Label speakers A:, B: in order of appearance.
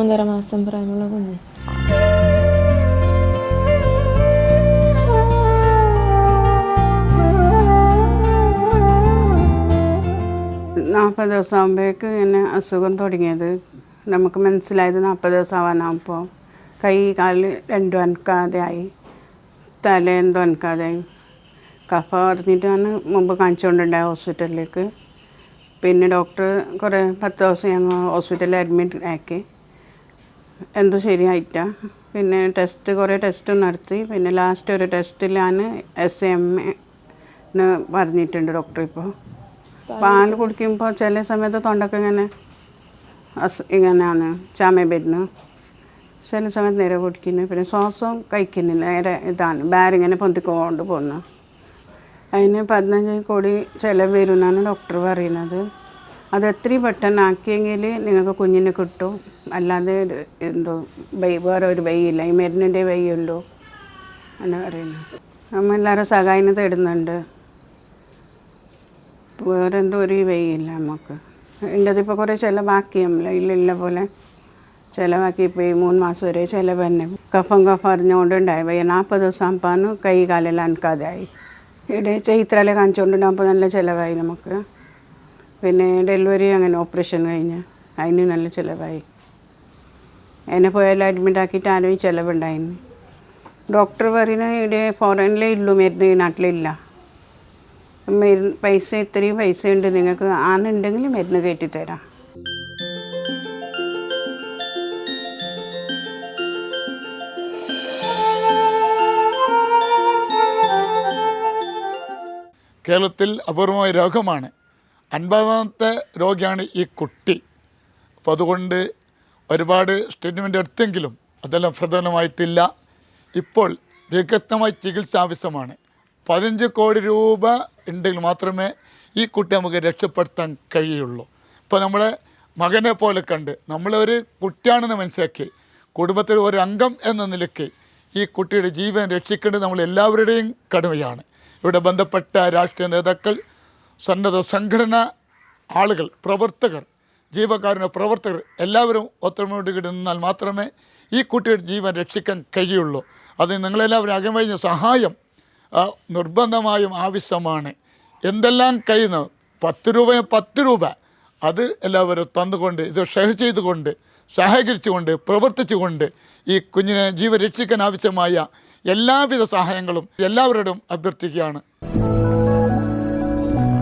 A: മൂന്നര മാസം പ്രായമുള്ള കുഞ്ഞ്.
B: നാൽപ്പത് ദിവസം ആകുമ്പോഴേക്ക് ഇങ്ങനെ അസുഖം തുടങ്ങിയത്. നമുക്ക് മനസ്സിലായത് നാൽപ്പത് ദിവസം ആവാനാകുമ്പോൾ കൈ കാലിൽ രണ്ടും അനക്കാതെ ആയി തല എന്തോ അനക്കാതെ ആയി കഫ പറഞ്ഞിട്ടാണ് മുമ്പ് കാണിച്ചുകൊണ്ടുണ്ടായ ഹോസ്പിറ്റലിലേക്ക്. പിന്നെ ഡോക്ടർ കുറേ പത്ത് ദിവസം ഞങ്ങൾ ഹോസ്പിറ്റലിൽ അഡ്മിറ്റ് ആക്കി. എന്തോ ശരിയായിട്ട? പിന്നെ ടെസ്റ്റ് കുറേ ടെസ്റ്റ് നടത്തി. പിന്നെ ലാസ്റ്റ് ഒരു ടെസ്റ്റിലാണ് എസ് എം എന്ന് പറഞ്ഞിട്ടുണ്ട് ഡോക്ടർ ഇപ്പോൾ പാൽ കുടിക്കുമ്പോൾ ചില സമയത്ത് തൊണ്ടൊക്കെ ഇങ്ങനെ അസ് ഇങ്ങനെയാണ് ചാമ വരുന്നു. ചില സമയത്ത് നേരെ കുടിക്കുന്നു. പിന്നെ ശ്വാസം കഴിക്കുന്നില്ല നേരെ ഇതാണ്. ബാരിങ്ങനെ പൊന്തിക്കൊണ്ട് പോകുന്നു അതിന് പതിനഞ്ച് കോടി ചിലവ് വരുമെന്നാണ് ഡോക്ടർ പറയുന്നത്. അത് എത്രയും പെട്ടെന്ന് ആക്കിയെങ്കിൽ നിങ്ങൾക്ക് കുഞ്ഞിന് കിട്ടും. അല്ലാതെ എന്തോ വൈ വേറെ ഒരു വൈയില്ല ഈ മരുന്നിന്റെ വൈയുള്ളൂ എന്ന് പറയുന്നത് നമ്മൾ എല്ലാവരും സഹായം തേടുന്നുണ്ട്. വേറെ എന്തോ ഒരു വൈയില്ല നമുക്ക്. എന്റെതിപ്പോൾ കുറേ ചിലവാക്കി. നമ്മൾ ഇല്ലില്ല പോലെ ചിലവാക്കി ഇപ്പോൾ ഈ മൂന്ന് മാസം വരെ ചിലവ് തന്നെ. കഫം കഫം അറിഞ്ഞുകൊണ്ടുണ്ടായി. വയ്യ നാൽപ്പത് ദിവസം ആകുമ്പോൾ കൈ കാലെല്ലാം അനക്കാതെ ആയി ഇവിടെ ചൈത്രയിലെ കാണിച്ചുകൊണ്ടുണ്ടാകുമ്പോൾ നല്ല ചിലവായി നമുക്ക്. പിന്നെ ഡെലിവറി അങ്ങനെ ഓപ്പറേഷൻ കഴിഞ്ഞ്. അതിന് നല്ല ചിലവായി. എന്നെ പോയാലും അഡ്മിറ്റ് ആക്കിയിട്ട് ആരും ചിലവുണ്ടായിരുന്നു ഡോക്ടർ പറയുന്നത് ഇവിടെ ഫോറിനിലേ ഉള്ളൂ മരുന്ന് ഈ നാട്ടിലില്ല. മരുന്ന് പൈസ ഇത്രയും പൈസ ഉണ്ട് നിങ്ങൾക്ക് ആണെന്നുണ്ടെങ്കിൽ മരുന്ന് കയറ്റി തരാം.
C: കേരളത്തിൽ അപൂർവമായ രോഗമാണ് അൻപതാമത്തെ രോഗിയാണ് ഈ കുട്ടി. അപ്പോൾ അതുകൊണ്ട് ഒരുപാട് ട്രീറ്റ്മെന്റ് എടുത്തെങ്കിലും അതെല്ലാം ഫലമായിട്ടില്ല ഇപ്പോൾ വിദഗ്ധമായ ചികിത്സ ആവശ്യമാണ്. പതിനഞ്ച് കോടി രൂപ ഉണ്ടെങ്കിൽ മാത്രമേ ഈ കുട്ടി നമുക്ക് രക്ഷപ്പെടുത്താൻ കഴിയുള്ളൂ. ഇപ്പോൾ നമ്മളെ മകനെ പോലെ കണ്ട് നമ്മളൊരു കുട്ടിയാണെന്ന് മനസ്സിലാക്കി കുടുംബത്തിൽ ഒരു അംഗം എന്ന നിലയ്ക്ക് ഈ കുട്ടിയുടെ ജീവൻ രക്ഷിക്കേണ്ടത് നമ്മൾ എല്ലാവരുടെയും കടമയാണ്. ഇവിടെ ബന്ധപ്പെട്ട രാഷ്ട്രീയ നേതാക്കൾ സന്നദ്ധ സംഘടന ആളുകൾ പ്രവർത്തകർ ജീവകാരുണ്യ പ്രവർത്തകർ എല്ലാവരും ഒത്തൊരുമയോട് കിടന്നാൽ മാത്രമേ ഈ കുട്ടിയുടെ ജീവൻ രക്ഷിക്കാൻ കഴിയുള്ളൂ. അത് നിങ്ങളെല്ലാവരും അകം കഴിഞ്ഞ സഹായം നിർബന്ധമായും ആവശ്യമാണ്. എന്തെല്ലാം കഴിയുന്നത് പത്ത് രൂപ പത്ത് രൂപ അത് എല്ലാവരും തന്നുകൊണ്ട് ഇത് ഷെയർ ചെയ്തുകൊണ്ട് സഹകരിച്ചുകൊണ്ട് പ്രവർത്തിച്ചുകൊണ്ട് ഈ കുഞ്ഞിനെ ജീവൻ രക്ഷിക്കാൻ ആവശ്യമായ എല്ലാവിധ സഹായങ്ങളും എല്ലാവരോടും അഭ്യർത്ഥിക്കുകയാണ്.